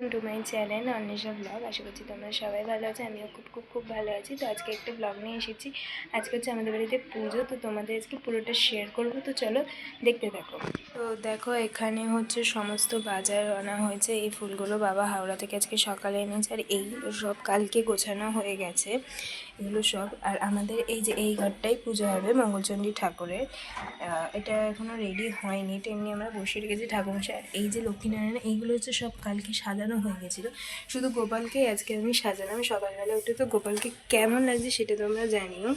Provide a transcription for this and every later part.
To my channel Anwesha blog আশা করছি তোমরা সবাই ভালো আছো, আমিও খুব খুব খুব ভালো আছি। তো আজকে একটা ব্লগ নিয়ে এসেছি। আজকে হচ্ছে আমাদের বাড়িতে পুজো, তো তোমাদের আজকে পুরোটা শেয়ার করব। তো চলো দেখতে থাকো। তো দেখো, এখানে হচ্ছে সমস্ত বাজার আনা হয়েছে। এই ফুলগুলো বাবা হাওড়া থেকে আজকে সকালে এনেছে, আর এইগুলো সব কালকে গোছানো হয়ে গেছে। এগুলো সব, আর আমাদের এই যে এই ঘরটাই পুজো হবে মঙ্গলচণ্ডী ঠাকুরের। এটা এখনও রেডি হয়নি এমনি আমরা বসে রেখেছি ঠাকুরমশাই। আর এই যে লক্ষ্মীনারায়ণ, এইগুলো হচ্ছে সব কালকে সাজানো হয়ে গেছিল। শুধু গোপালকেই আজকে আমি সাজালাম। সকালবেলা উঠে তো গোপালকে কেমন লাগছে সেটা তোমরা জানিও।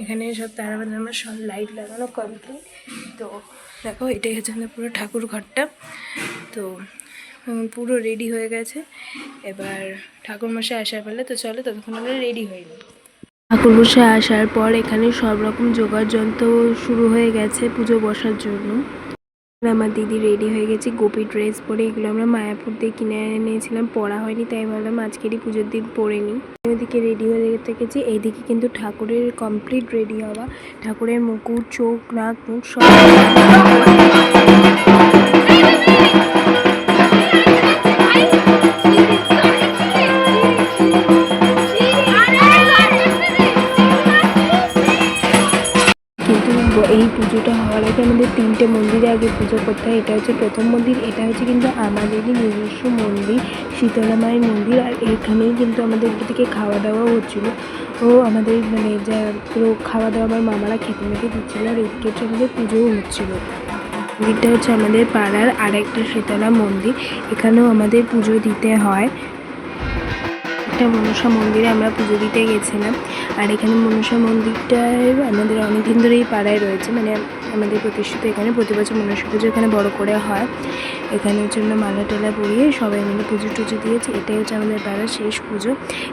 এখানে সব তারা আমার সব লাইট লাগানো কমপ্লিট তো দেখো, এটাই হচ্ছে আমাদের পুরো ঠাকুর ঘরটা। তো পুরো রেডি হয়ে গেছে। এবার ঠাকুর মশাই আসার পারলে তো চলো ততক্ষণ আমরা রেডি হইনি ঠাকুরমশাই আসার পর এখানে সব রকম জোগাড় যন্ত্র শুরু হয়ে গেছে পুজো বসার জন্য। আমার দিদি রেডি হয়ে গেছে, গোপী ড্রেস পরে এগুলো আমরা মায়াপুর দিয়ে কিনে এনেছিলাম পরা হয়নি, তাই ভাবলাম আজকেরই পুজোর দিন পরে নিই। ওইদিকে রেডি হয়ে থেকেছি, এইদিকে কিন্তু ঠাকুরের কমপ্লিট রেডি হওয়া, ঠাকুরের মুকুট, চোখ, নাক, মুখ সব হওয়ার আমাদের তিনটে মন্দিরে আগে পুজো করতে হয়, এটা হচ্ছে প্রথম মন্দির, এটা হচ্ছে কিন্তু আমাদেরই নিজস্ব মন্দির, শীতলা মায়ের মন্দির, আর এখানেই কিন্তু আমাদের থেকে খাওয়া দাওয়াও হচ্ছিল। ও আমাদের মানে যা পুরো খাওয়া দাওয়া আমার মামারা খেতে মেতে দিচ্ছিল, আর এদিকে হচ্ছে আমাদের পুজোও হচ্ছিল। মন্দিরটা হচ্ছে আমাদের পাড়ার আরেকটা শীতলা মন্দির, এখানেও আমাদের পুজো দিতে হয়। একটা মনসা মন্দিরে আমরা পুজো দিতে গেছিলাম। আর এখানে মনসা মন্দিরটায় আমাদের অনেক দিন ধরেই পাড়ায় রয়েছে। মানে আমাদের প্রতিষ্ঠিত এখানে প্রতি বছর মনসা পুজো এখানে বড় করে হয়। এখানে আমরা মালা টালা পরিয়ে সবাই মিলে পুজো টুজো দিয়েছে। এটাই হচ্ছে আমাদের পাড়ার শেষ পুজো।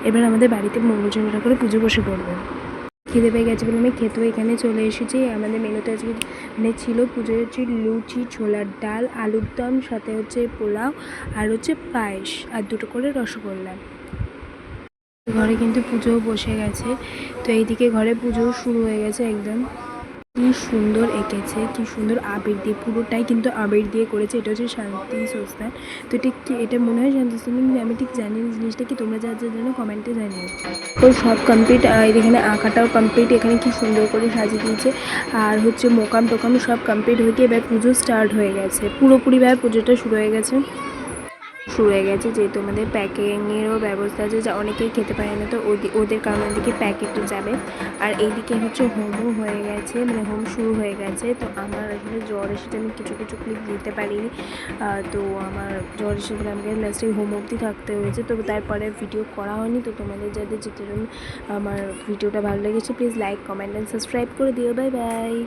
এবার আমাদের বাড়িতে মঙ্গলচন্দ্র করে পুজো বসে পড়বে খিদে পেয়ে গেছে বলে আমি খেতেও এখানে চলে এসেছি। আমাদের মেনুতে আজকে মানে ছিল পুজোয় হচ্ছে লুচি, ছোলার ডাল, আলুর দম, সাথে হচ্ছে পোলাও আর হচ্ছে পায়েস। আর দুটো করে রসগোল্লা। ঘরে কিন্তু পুজোও বসে গেছে। তো এইদিকে ঘরে পুজোও শুরু হয়ে গেছে একদম। কি সুন্দর এঁকেছে, কি সুন্দর আবির দিয়ে, পুরোটাই কিন্তু আবির দিয়ে করেছে। এটা হচ্ছে শান্তি সস্তান। তো ঠিক কি, এটা মনে হয় শান্তি সস্তান? কিন্তু আমি ঠিক জানি জিনিসটা কি, তোমরা যা যা জানো কমেন্টে জানিও। তো সব কমপ্লিট এখানে আঁকাটাও কমপ্লিট এখানে কি সুন্দর করে সাজিয়ে দিয়েছে। আর হচ্ছে মোকাম টোকাম সব কমপ্লিট হয়ে গিয়ে এবার পুজো স্টার্ট হয়ে গেছে। পুরোপুরিভাবে পুজোটা শুরু হয়ে গেছে। শুরু হয়ে গেছে যেহেতু আমাদের প্যাকিংয়েরও ব্যবস্থা আছে, যা অনেকেই খেতে পারে না, তো ওদি- ওদের কারণ ওদিকে প্যাকেটও যাবে। আর এইদিকে হচ্ছে হোমও হয়ে গেছে মানে হোম শুরু হয়ে গেছে, তো আমার আসলে জ্বর এসেছে, আমি কিছু কিছু ক্লিপ দিতে পারিনি। তো আমার জ্বর এসে আমাকে লাস্টে হোম অবধি থাকতে হয়েছে। তো তারপরে ভিডিও করা হয়নি, তো তোমাদের যাদের যেটা আমার ভিডিওটা ভালো লেগেছে please like comment and subscribe করে দিও। Bye bye